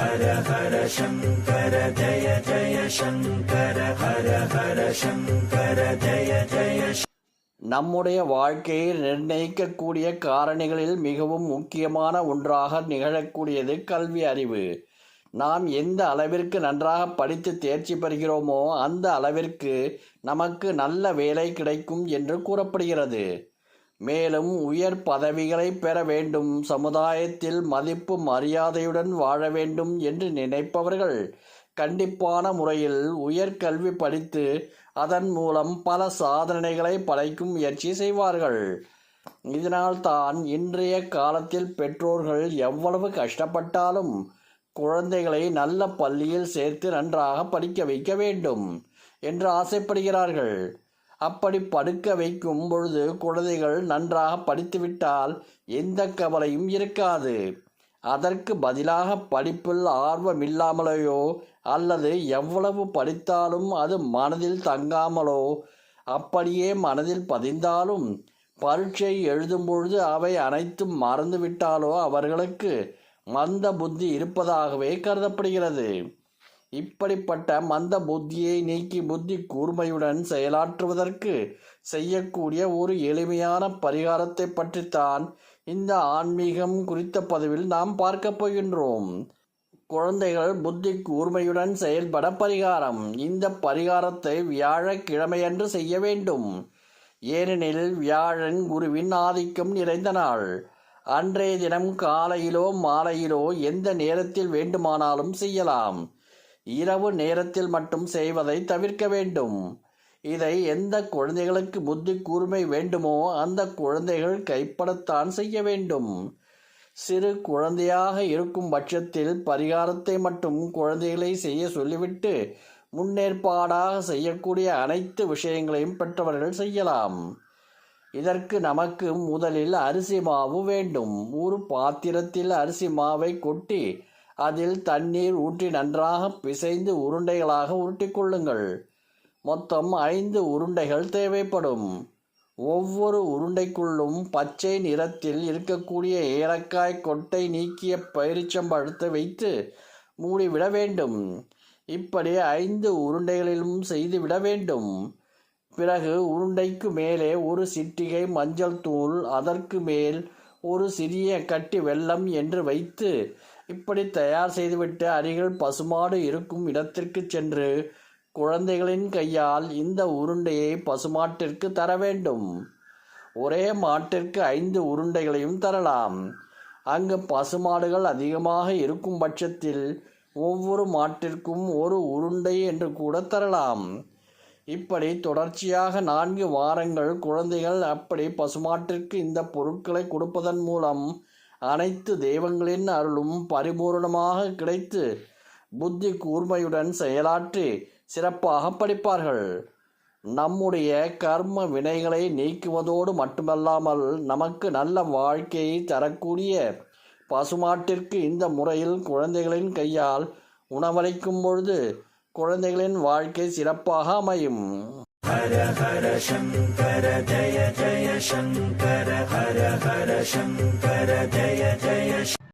ஹர ஹர சங்கர ஜய ஜய சங்கர ஹர ஹர சங்கர ஜய ஜய நம்முடைய வாழ்க்கையை நிர்ணயிக்கக்கூடிய காரணிகளில் மிகவும் முக்கியமான ஒன்றாக நிகழக்கூடியது கல்வி அறிவு. நாம் எந்த அளவிற்கு நன்றாக படித்து தேர்ச்சி பெறுகிறோமோ அந்த அளவிற்கு நமக்கு நல்ல வேலை கிடைக்கும் என்று கூறப்படுகிறது. மேலும் உயர் பதவிகளை பெற வேண்டும் சமுதாயத்தில் மதிப்பு மரியாதையுடன் வாழ வேண்டும் என்று நினைப்பவர்கள் கண்டிப்பான முறையில் உயர்கல்வி படித்து அதன் மூலம் பல சாதனைகளை படைக்கும் முயற்சி செய்வார்கள். இதனால் தான் இன்றைய காலத்தில் பெற்றோர்கள் எவ்வளவு கஷ்டப்பட்டாலும் குழந்தைகளை நல்ல பள்ளியில் சேர்த்து நன்றாக படிக்க வைக்க வேண்டும் என்று ஆசைப்படுகிறார்கள். அப்படி படுக்க வைக்கும் பொழுது குழந்தைகள் நன்றாக படித்துவிட்டால் எந்த கவலையும் இருக்காது. அதற்கு பதிலாக படிப்பில் ஆர்வம் இல்லாமலேயோ அல்லது எவ்வளவு படித்தாலும் அது மனதில் தங்காமலோ அப்படியே மனதில் பதிந்தாலும் பரீட்சை எழுதும் பொழுது அவை அனைத்தும் மறந்துவிட்டாலோ அவர்களுக்கு மந்த புத்தி இருப்பதாகவே கருதப்படுகிறது. இப்படிப்பட்ட மந்த புத்தியை நீக்கி புத்தி கூர்மையுடன் செயலாற்றுவதற்கு செய்யக்கூடிய ஒரு எளிமையான பரிகாரத்தை பற்றித்தான் இந்த ஆன்மீகம் குறித்த பதிவில் நாம் பார்க்க போகின்றோம். குழந்தைகள் புத்தி கூர்மையுடன் செயல்பட பரிகாரம். இந்த பரிகாரத்தை வியாழக்கிழமையன்று செய்ய வேண்டும். ஏனெனில் வியாழன் குருவின் ஆதிக்கம் நிறைந்த நாள். அன்றைய தினம் காலையிலோ மாலையிலோ எந்த நேரத்தில் வேண்டுமானாலும் செய்யலாம். இரவு நேரத்தில் மட்டும் செய்வதை தவிர்க்க வேண்டும். இதை எந்த குழந்தைகளுக்கு புத்தி கூர்மை வேண்டுமோ அந்த குழந்தைகள் கைப்படத்தான் செய்ய வேண்டும். சிறு குழந்தையாக இருக்கும் பட்சத்தில் பரிகாரத்தை மட்டும் குழந்தைகளை செய்ய சொல்லிவிட்டு முன்னேற்பாடாக செய்யக்கூடிய அனைத்து விஷயங்களையும் பெற்றவர்கள் செய்யலாம். இதற்கு நமக்கு முதலில் அரிசி மாவு வேண்டும். ஒரு பாத்திரத்தில் அரிசி மாவை கொட்டி அதில் தண்ணீர் ஊற்றி நன்றாக பிசைந்து உருண்டைகளாக உருட்டிக்கொள்ளுங்கள். மொத்தம் ஐந்து உருண்டைகள் தேவைப்படும். ஒவ்வொரு உருண்டைக்குள்ளும் பச்சை நிறத்தில் இருக்கக்கூடிய ஏலக்காய் கொட்டை நீக்கிய பயிரிச்சம்பழத்தை வைத்து மூடிவிட வேண்டும். இப்படி ஐந்து உருண்டைகளிலும் செய்துவிட வேண்டும். பிறகு உருண்டைக்கு மேலே ஒரு சிட்டிகை மஞ்சள் தூள் அதற்கு மேல் ஒரு சிறிய கட்டி வெள்ளம் என்று வைத்து இப்படி தயார் செய்துவிட்டு அருகில் பசுமாடு இருக்கும் இடத்திற்கு சென்று குழந்தைகளின் கையால் இந்த உருண்டையை பசுமாட்டிற்கு தர வேண்டும். ஒரே மாட்டிற்கு ஐந்து உருண்டைகளையும் தரலாம். அங்கு பசுமாடுகள் அதிகமாக இருக்கும் பட்சத்தில் ஒவ்வொரு மாட்டிற்கும் ஒரு உருண்டை என்று கூட தரலாம். இப்படி தொடர்ச்சியாக நான்கு வாரங்கள் குழந்தைகள் அப்படி பசுமாட்டிற்கு இந்த பொருட்களை கொடுப்பதன் மூலம் அனைத்து தெய்வங்களின் அருளும் பரிபூர்ணமாக கிடைத்து புத்தி கூர்மையுடன் செயலாற்றி சிறப்பாக படிப்பார்கள். நம்முடைய கர்ம வினைகளை நீக்குவதோடு மட்டுமல்லாமல் நமக்கு நல்ல வாழ்க்கையை தரக்கூடிய பசுமாட்டிற்கு இந்த முறையில் குழந்தைகளின் கையால் உணவளிக்கும் பொழுது குழந்தைகளின் வாழ்க்கை சிறப்பாக அமையும். ஹர ஹர சங்கர ஜய ஜய சங்கர ஹர ஹர சங்கர ஜய ஜய